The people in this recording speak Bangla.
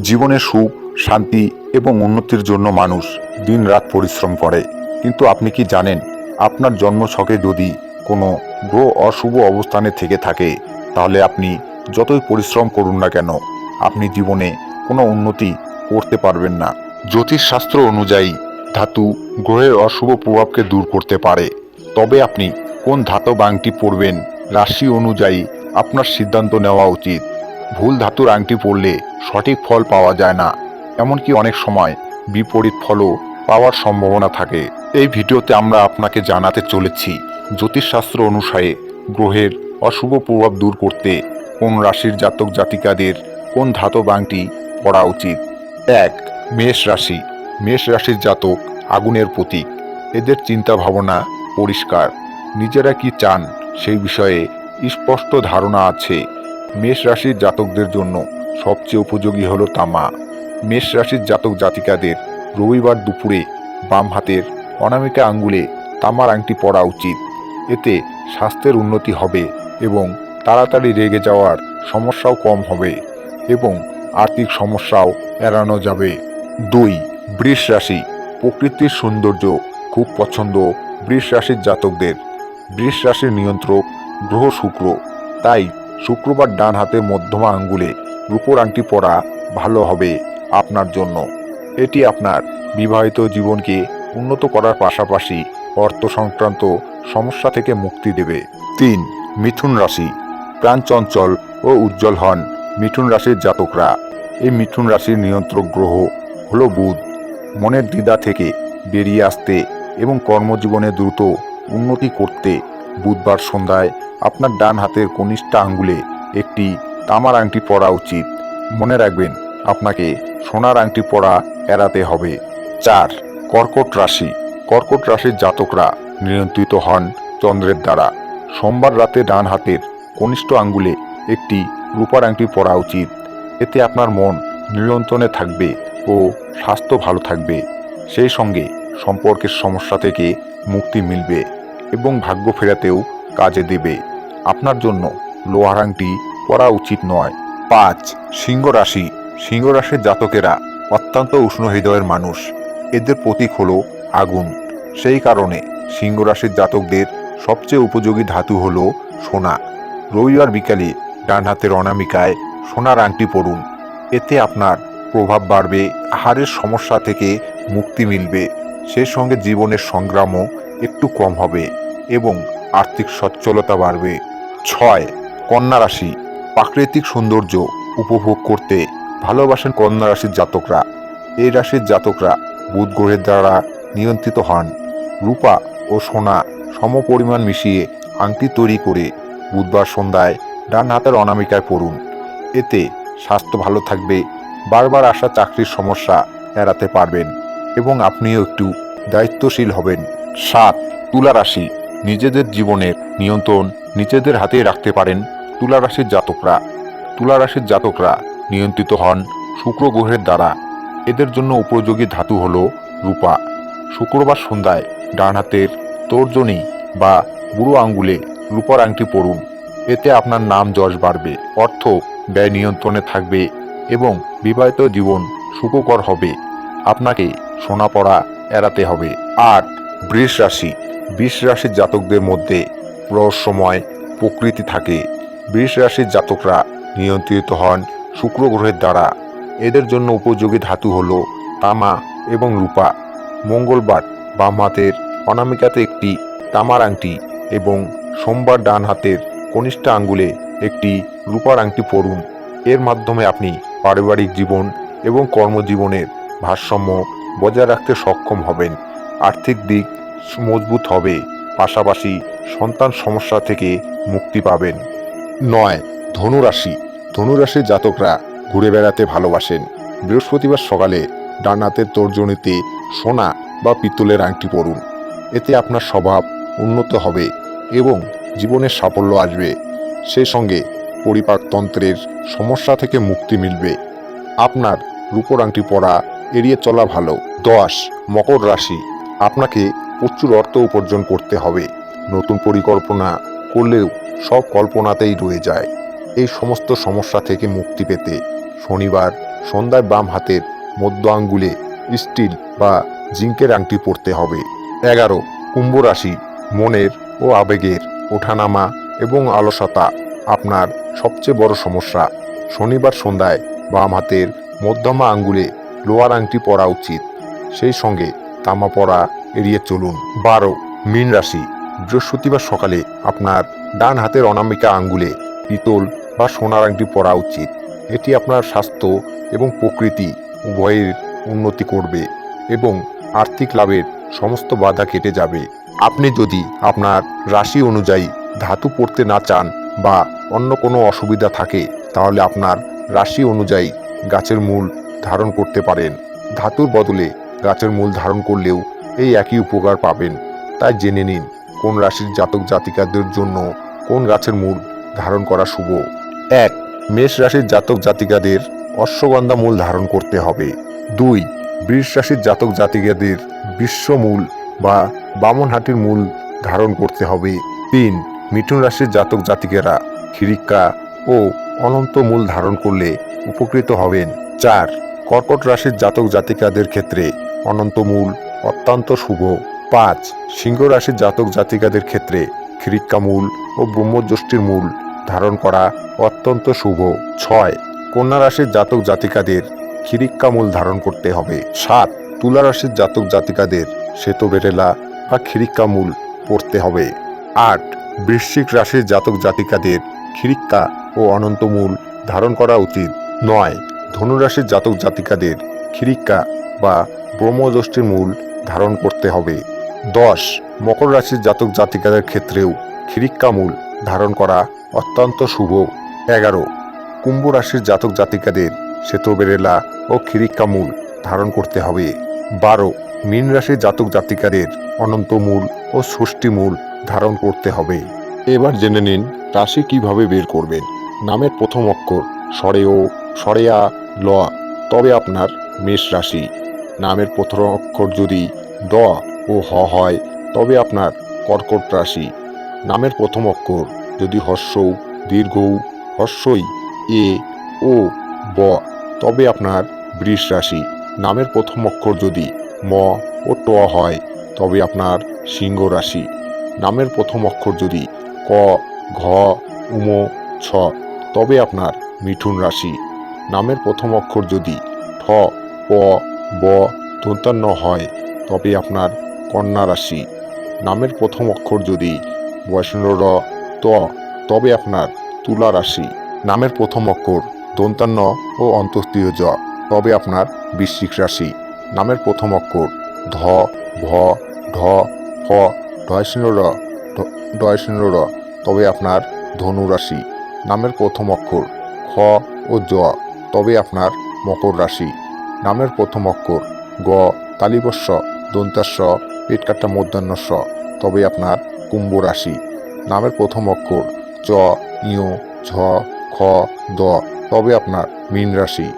জীবনে সুখ, শান্তি এবং উন্নতির জন্য মানুষ দিনরাত পরিশ্রম করে। কিন্তু আপনি কি জানেন, আপনার জন্মছকে যদি কোনো গ্রহ অশুভ অবস্থানে থেকে থাকে, তাহলে আপনি যতই পরিশ্রম করুন না কেন, আপনি জীবনে কোনো উন্নতি করতে পারবেন না। জ্যোতিষশাস্ত্র অনুযায়ী, ধাতু গ্রহের অশুভ প্রভাবকে দূর করতে পারে। তবে আপনি কোন ধাতব আংটি পরবেন, রাশি অনুযায়ী আপনার সিদ্ধান্ত নেওয়া উচিত। ভুল ধাতুর আংটি পরলে সঠিক ফল পাওয়া যায় না। এমনকি অনেক সময় বিপরীত ফলও পাওয়ার সম্ভাবনা থাকে। এই ভিডিওতে আমরা আপনাকে জানাতে চলেছি, জ্যোতিষশাস্ত্র অনুসারে গ্রহের অশুভ প্রভাব দূর করতে কোন রাশির জাতক জাতিকাদের কোন ধাতব আংটি পরা উচিত। এক, মেষ রাশি। মেষ রাশির জাতক আগুনের প্রতীক। এদের চিন্তা ভাবনা পরিষ্কার। নিজেরা কি চান সেই বিষয়ে স্পষ্ট ধারণা আছে। মেষ রাশির জাতকদের জন্য সবচেয়ে উপযোগী হলো তামা। মেষ রাশির জাতক জাতিকাদের রবিবার দুপুরে বাম হাতের অনামিকা আঙ্গুলে তামার আংটি পরা উচিত। এতে স্বাস্থ্যের উন্নতি হবে এবং তাড়াতাড়ি রেগে যাওয়ার সমস্যাও কম হবে এবং আর্থিক সমস্যাও এড়ানো যাবে। দুই, বৃষ রাশি। প্রকৃতির সৌন্দর্য খুব পছন্দ বৃষ রাশির জাতকদের। বৃষ রাশির নিয়ন্ত্রক গ্রহ শুক্র, তাই শুক্রবার ডান হাতের মধ্যমা আঙ্গুলে রূপোর আংটি পরা ভালো হবে আপনার জন্য। এটি আপনার বিবাহিত জীবনকে উন্নত করার পাশাপাশি অর্থ সংক্রান্ত সমস্যা থেকে মুক্তি দেবে। তিন, মিথুন রাশি। প্রাণ চঞ্চল ও উজ্জ্বল হন মিথুন রাশির জাতকরা। এই মিথুন রাশির নিয়ন্ত্রক গ্রহ হল বুধ। মনের দ্বিধা থেকে বেরিয়ে আসতে এবং কর্মজীবনে দ্রুত উন্নতি করতে বুধবার সন্ধ্যায় আপনার ডান হাতের কনিষ্ঠ আঙ্গুলে একটি তামার আংটি পরা উচিত। মনে রাখবেন, আপনাকে সোনার আংটি পরা এড়াতে হবে। চার, কর্কট রাশি। কর্কট রাশির জাতকরা নিয়ন্ত্রিত হন চন্দ্রের দ্বারা। সোমবার রাতে ডান হাতের কনিষ্ঠ আঙ্গুলে একটি রূপার আংটি পরা উচিত। এতে আপনার মন নিয়ন্ত্রণে থাকবে ও স্বাস্থ্য ভালো থাকবে। সেই সঙ্গে সম্পর্কের সমস্যা থেকে মুক্তি মিলবে। এবং ভাগ্য ফেরাতেও কাজে দেবে। আপনার জন্য লোহার আংটি পরা উচিত নয়। পাঁচ সিংহ রাশি সিংহ রাশির জাতকেরা অত্যন্ত উষ্ণ হৃদয়ের মানুষ। এদের প্রতীক হলো আগুন। সেই কারণে সিংহ রাশির জাতকদের সবচেয়ে উপযোগী ধাতু হলো সোনা। রবিবার বিকালে ডান হাতের অনামিকায় সোনার আংটি পরুন এতে আপনার প্রভাব বাড়বে আহারের সমস্যা থেকে মুক্তি মিলবে। সেই সঙ্গে জীবনের সংগ্রামও একটু কম হবে এবং আর্থিক সচ্ছলতা বাড়বে। ছয়, কন্যা রাশি। প্রাকৃতিক সৌন্দর্য উপভোগ করতে ভালোবাসেন কন্যা রাশির জাতকরা। এই রাশির জাতকরা বুধ গ্রহের দ্বারা নিয়ন্ত্রিত হন। রূপা ও সোনা সমপরিমাণ মিশিয়ে আংটি তৈরি করে বুধবার সন্ধ্যায় ডান হাতের অনামিকায় পড়ুন। এতে স্বাস্থ্য ভালো থাকবে, বারবার আসা চাকরির সমস্যা এড়াতে পারবেন এবং আপনিও একটু দায়িত্বশীল হবেন। সাত, তুলা রাশি। নিজেদের জীবনের নিয়ন্ত্রণ নিজেদের হাতেই রাখতে পারেন তুলা রাশির জাতকরা। তুলা রাশির জাতকরা নিয়ন্ত্রিত হন শুক্র গ্রহের দ্বারা। এদের জন্য উপযোগী ধাতু হল রূপা। শুক্রবার সন্ধ্যায় ডান হাতের তর্জনী বা বুড়ো আঙ্গুলে রূপার আংটি পড়ুন এতে আপনার নাম যশ বাড়বে, অর্থ ব্যয় নিয়ন্ত্রণে থাকবে এবং বিবাহিত জীবন সুখকর হবে। আপনাকে সোনা পড়া এড়াতে হবে। আর বৃষ রাশি। বৃষ রাশির জাতকদের মধ্যে রহস্যময় প্রকৃতি থাকে। বৃষ রাশির জাতকরা নিয়ন্ত্রিত হন শুক্র গ্রহের দ্বারা। এদের জন্য উপযোগী ধাতু হল তামা এবং রূপা। মঙ্গলবার বাম হাতের অনামিকাতে একটি তামার আংটি এবং সোমবার ডান হাতের কনিষ্ঠ আঙ্গুলে একটি রূপার আংটি পরুন। এর মাধ্যমে আপনি পারিবারিক জীবন এবং কর্মজীবনের ভারসাম্য বজায় রাখতে সক্ষম হবেন। আর্থিক দিক মজবুত হবে, পাশাপাশি সন্তান সমস্যা থেকে মুক্তি পাবেন। নয়, ধনুরাশি। ধনুরাশির জাতকরা ঘুরে বেড়াতে ভালোবাসেন। বৃহস্পতিবার সকালে ডানাতের তর্জনীতে সোনা বা পিতলের আংটি পরুন। এতে আপনার স্বভাব উন্নত হবে এবং জীবনের সাফল্য আসবে। সেই সঙ্গে পরিপাকতন্ত্রের সমস্যা থেকে মুক্তি মিলবে। আপনার রূপোর আংটি পরা এড়িয়ে চলা ভালো। দশ, মকর রাশি। আপনাকে প্রচুর অর্থ উপার্জন করতে হবে। নতুন পরিকল্পনা করলেও সব কল্পনাতেই রয়ে যায়। এই সমস্ত সমস্যা থেকে মুক্তি পেতে শনিবার সন্ধ্যায় বাম হাতের মধ্য আঙ্গুলে স্টিল বা জিঙ্কের আংটি পরতে হবে। এগারো, কুম্ভ রাশি, মনের ও আবেগের ওঠানামা এবং অলসতা আপনার সবচেয়ে বড় সমস্যা। শনিবার সন্ধ্যায় বাম হাতের মধ্যমা আঙ্গুলে লোয়ার আংটি পরা উচিত। সেই সঙ্গে তামা পরা এড়িয়ে চলুন। বারো, মীন রাশি। বৃহস্পতিবার সকালে আপনার ডান হাতের অনামিকা আঙ্গুলে পিতল বা সোনার আংটি পরা উচিত। এটি আপনার স্বাস্থ্য এবং প্রকৃতি উভয়ের উন্নতি করবে এবং আর্থিক লাভের সমস্ত বাধা কেটে যাবে। আপনি যদি আপনার রাশি অনুযায়ী ধাতু পড়তে না চান বা অন্য কোনো অসুবিধা থাকে, তাহলে আপনার রাশি অনুযায়ী গাছের মূল ধারণ করতে পারেন। ধাতুর বদলে গাছের মূল ধারণ করলেও এই একই উপকার পাবেন। তাই জেনে নিন, কোন রাশির জাতক জাতিকাদের জন্য কোন গাছের মূল ধারণ করা শুভ। এক, মেষ রাশির জাতক জাতিকাদের অশ্বগন্ধা মূল ধারণ করতে হবে। দুই, বৃষ রাশির জাতক জাতিকাদের বিশ্বমূল বা বামনহাটির মূল ধারণ করতে হবে। তিন মিঠুন রাশির জাতক জাতিকেরা খিরিক্কা ও অনন্ত মূল ধারণ করলে উপকৃত হবেন। চার কর্কট রাশির জাতক জাতিকাদের ক্ষেত্রে অনন্ত মূল, অত্যন্ত শুভ। পাঁচ, সিংহ রাশির জাতক জাতিকাদের ক্ষেত্রে খিরিক্কা মূল ও ব্রহ্মজ্যোষ্ঠীর মূল ধারণ করা অত্যন্ত শুভ। ছয়, কন্যা রাশির জাতক জাতিকাদের খিরিক্কা মূল ধারণ করতে হবে। সাত, তুলা রাশির জাতক জাতিকাদের শ্বেত বেরেলা বা খিরিক্কা মূল পড়তে হবে। আট, বৃশ্চিক রাশির জাতক জাতিকাদের খিরিক্কা ও অনন্ত মূল ধারণ করা উচিত। নয় ধনুরাশির জাতক জাতিকাদের খিরিক্কা বা ব্রহ্মযষ্টির মূল ধারণ করতে হবে। দশ, মকর রাশির জাতক জাতিকাদের ক্ষেত্রেও খিরিক্কা মূল ধারণ করা অত্যন্ত শুভ। এগারো, কুম্ভ রাশির জাতক জাতিকাদের শ্বেতবেরেলা ও খিরিক্কা মূল ধারণ করতে হবে। বারো, মীন রাশির জাতক জাতিকাদের অনন্ত মূল ও ষষ্ঠী মূল ধারণ করতে হবে। এবার জেনে নিন রাশি কীভাবে বের করবেন। নামের প্রথম অক্ষর স্বরে ও স্বরে আ ল, তবে আপনার মেষ রাশি। নামের প্রথম অক্ষর যদি ড ও হ হয়, তবে আপনার কর্কট রাশি। নামের প্রথম অক্ষর যদি হর্ষ, দীর্ঘ, হর্ষই এ ও ব, তবে আপনার বৃষ রাশি। নামের প্রথম অক্ষর যদি ম ও ট হয়, তবে আপনার সিংহ রাশি। নামের প্রথম অক্ষর যদি ক, ঘ, উম, ছ, তবে আপনার মিঠুন রাশি। নামের প্রথম অক্ষর যদি ঠ, প, ব দন্তান্ন হয় তবে আপনার কন্যা রাশি। নামের প্রথম অক্ষর যদি বৈষ্ণব র, ত তবে আপনার তুলা রাশি। নামের প্রথম অক্ষর দন্তান্ন ও অন্তস্তীয় জ তবে আপনার বৃশ্চিক রাশি। নামের প্রথম অক্ষর ধ, ভ, ঢ, ফ ঢয়শূন্য র ঢয়শূন্য র তবে আপনার ধনু রাশি। নামের প্রথম অক্ষর খ ও জ তবে আপনার মকর রাশি। নামের প্রথম অক্ষর গ, তালিবস্য, দন্তাস্য পেটকাটা মধ্যাহ্নস্য, তবে আপনার কুম্ভ রাশি। নামের প্রথম অক্ষর চ ইয় ঝ, খ, দ, তবে আপনার মীন রাশি।